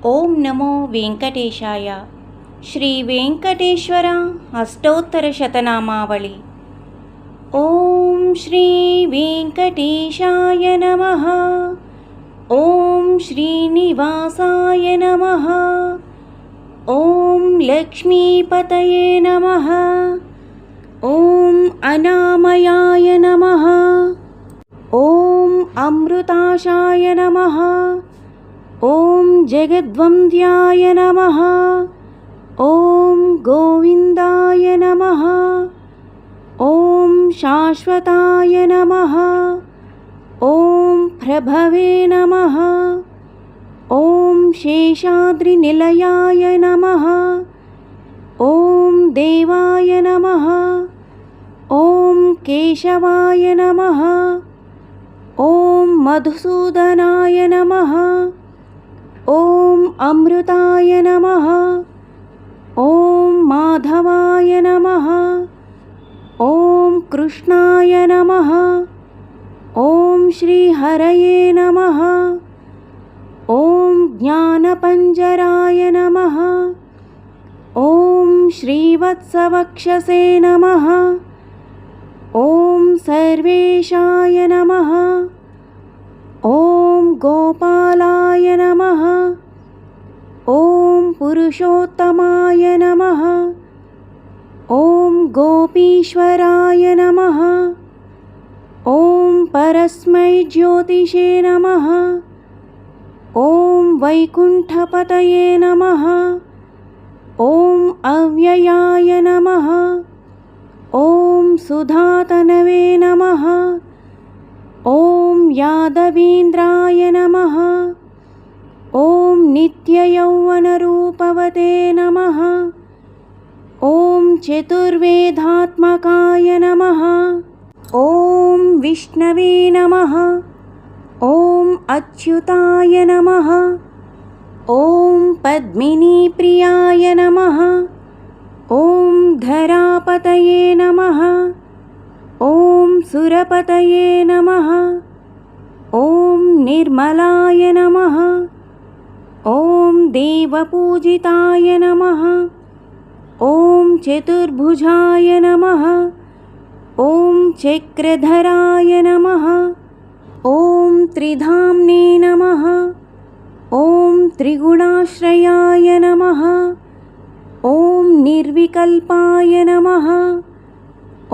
ॐ नमो वेङ्कटेशाय। श्रीवेङ्कटेश्वर अष्टोत्तरशतनामावळि ॐ श्रीवेङ्कटेशाय नमः। ॐ श्रीनिवासाय नमः। ॐ लक्ष्मीपतये नमः। ॐ अनामयाय नमः। ॐ अमृताशाय नमः। ॐ जगद्वन्द्याय नमः। ॐ गोविन्दाय नमः। ॐ शाश्वताय नमः। ॐ प्रभवे नमः। ॐ शेषाद्रिनिलयाय नमः। ॐ देवाय नमः। ॐ केशवाय नमः। ॐ मधुसूदनाय नमः ॐ अमृताय नमः। ॐ माधवाय नमः। ॐ कृष्णाय नमः। ॐ श्रीहरये नमः। ॐ ज्ञानपञ्जराय नमः। ॐ श्रीवत्सवक्षसे नमः। ॐ सर्वेशाय नमः ॐ गोपालाय नमः। ॐ पुरुषोत्तमाय नमः। ॐ गोपीश्वराय नमः। ॐ परस्मै ज्योतिषे नमः। ॐ वैकुण्ठपतये नमः। ॐ अव्ययाय नमः। ॐ सुधातनवे नमः ॐ यादवीन्द्राय नमः। ॐ नित्ययौवनरूपवते नमः। ॐ चतुर्वेदात्मकाय नमः। ॐ विष्णवे नमः। ॐ अच्युताय नमः। ॐ पद्मिनीप्रियाय नमः। ॐ धरापतये नमः ॐ सुरपतये नमः। ॐ निर्मलाय नमः। ॐ देवपूजिताय नमः। ॐ चतुर्भुजाय नमः। ॐ चक्रधराय नमः। ॐ त्रिधाम्ने नमः। ॐ त्रिगुणाश्रयाय नमः। ॐ निर्विकल्पाय नमः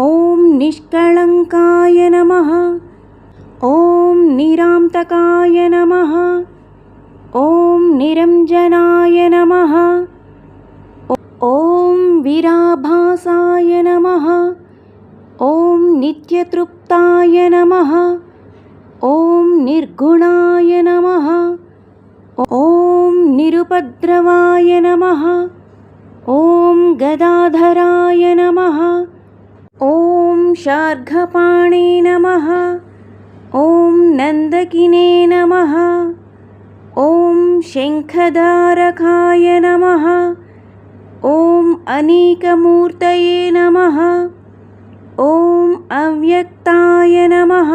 ॐ निष्कळङ्काय नमः। ॐ निरान्तकाय नमः। ॐ निरञ्जनाय नमः। ॐ विराभासाय नमः। ॐ नित्यतृप्ताय नमः। ॐ निर्गुणाय नमः। ॐ निरुपद्रवाय नमः। ॐ गदाधराय नमः ॐ शार्घपाणे नमः। ॐ नन्दकिने नमः। ॐ शङ्खधारकाय नमः। ॐ अनेकमूर्तये नमः। ॐ अव्यक्ताय नमः।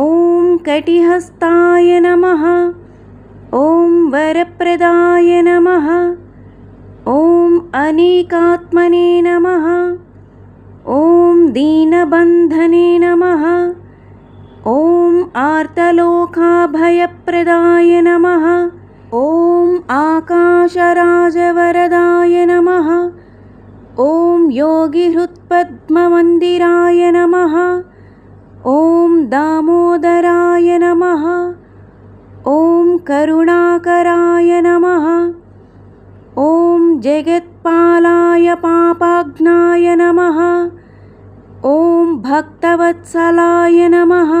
ॐ कटिहस्ताय नमः। ॐ वरप्रदाय नमः। ॐ अनेकात्मने नमः ॐ दीनबन्धने नमः। ॐ आर्तलोकाभयप्रदाय नमः। ॐ आकाशराजवरदाय नमः। ॐ योगिहृत्पद्ममन्दिराय नमः। ॐ दामोदराय नमः। ॐ करुणाकराय नमः। ॐ जगत्पालाय पापाग्नाय नमः। ॐ भक्तवत्सलाय नमः।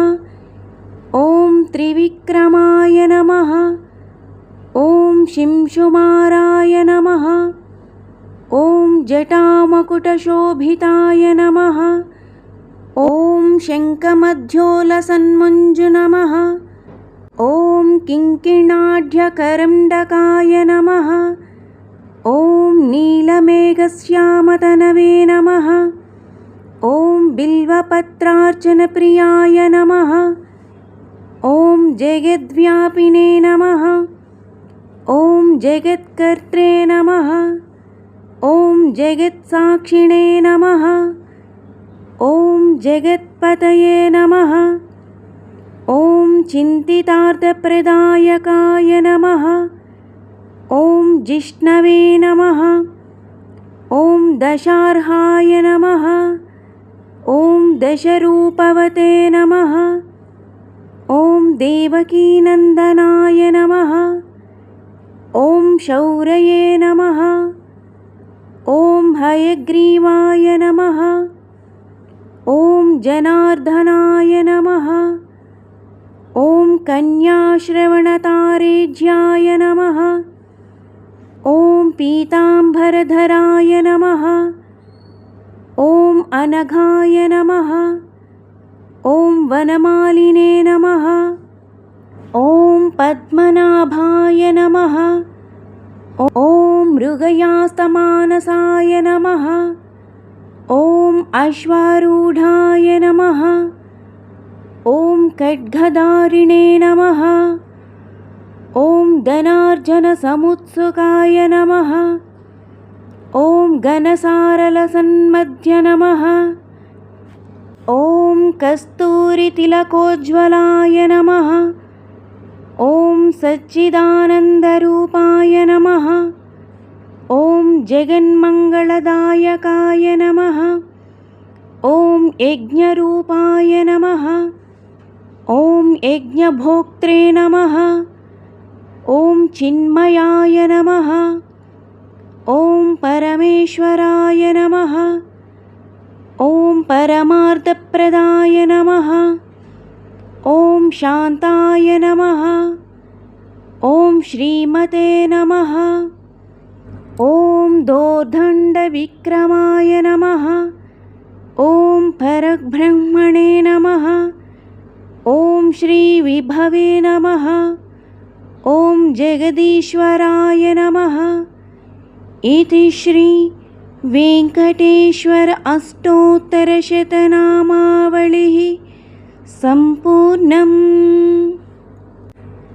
ॐ त्रिविक्रमाय नमः। ॐ शिंशुमाराय नमः। ॐ जटामकुटशोभिताय नमः। ॐ शङ्खमध्योलसन्मञ्जु नमः। ॐ किङ्किणाढ्यकरण्डकाय नमः। नीलमेघश्यामतनवे नमः ॐ बिल्वपत्रार्चनप्रियाय नमः ॐ जगद्व्यापिने नमः जगत्कर्त्रे नमः ॐ जगत्साक्षिणे नमः ॐ जगत्पतये नमः ॐ चिन्तितार्थप्रदायकाय नमः ॐ जिष्णवे नमः ॐ दशार्हाय नमः। ॐ दशरूपवते नमः। ॐ देवकीनन्दनाय नमः। ॐ शौर्ये नमः। ॐ हयग्रीवाय नमः। ॐ जनार्दनाय नमः। ॐ कन्याश्रवणतारेज्याय नमः पीताम्बरधराय नमः। ॐ अनघाय नमः। ॐ वनमालिने नमः। ॐ पद्मनाभाय नमः। ॐ मृगयास्तमानसाय नमः। ॐ अश्वारूढाय नमः। ॐ खड्गधारिणे नमः। ॐ धनार्जनसमुत्सुकाय नमः। ॐ घनसारलसन्मध्य नमः ॐ कस्तूरितिलकोज्ज्वलाय नमः। ॐ सच्चिदानन्दरूपाय नमः। ॐ जगन्मङ्गलदायकाय नमः। ॐ यज्ञरूपाय नमः। ॐ यज्ञभोक्त्रे नमः ॐ चिन्मयाय नमः। ॐ परमेश्वराय नमः। ॐ परमार्थप्रदाय नमः। ॐ शान्ताय नमः। ॐ श्रीमते नमः। ॐ दोर्दण्डविक्रमाय नमः। ॐ परब्रह्मणे नमः। ॐ श्रीविभवे नमः। ॐ जगदीश्वराय नमः इति श्री వెంకటేశ్వర అష్టోత్తరశతనామావళి సంపూర్ణం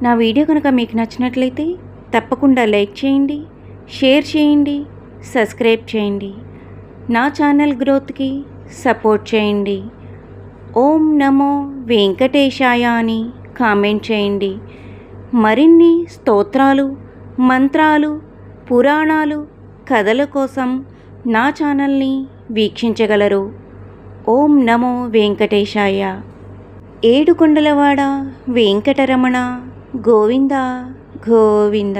నా వీడియో కనుక మీకు నచ్చినట్లయితే తప్పకుండా లైక్ చేయండి షేర్ చేయండి సబ్స్క్రైబ్ చేయండి నా ఛానల్ గ్రోత్కి సపోర్ట్ చేయండి ఓం నమో వెంకటేశాయ అని కామెంట్ చేయండి మరిన్ని స్తోత్రాలు మంత్రాలు పురాణాలు కథల కోసం నా ఛానల్ని వీక్షించగలరు. ఓం నమో వెంకటేశాయ. ఏడుకొండలవాడ వెంకటరమణ గోవింద గోవింద.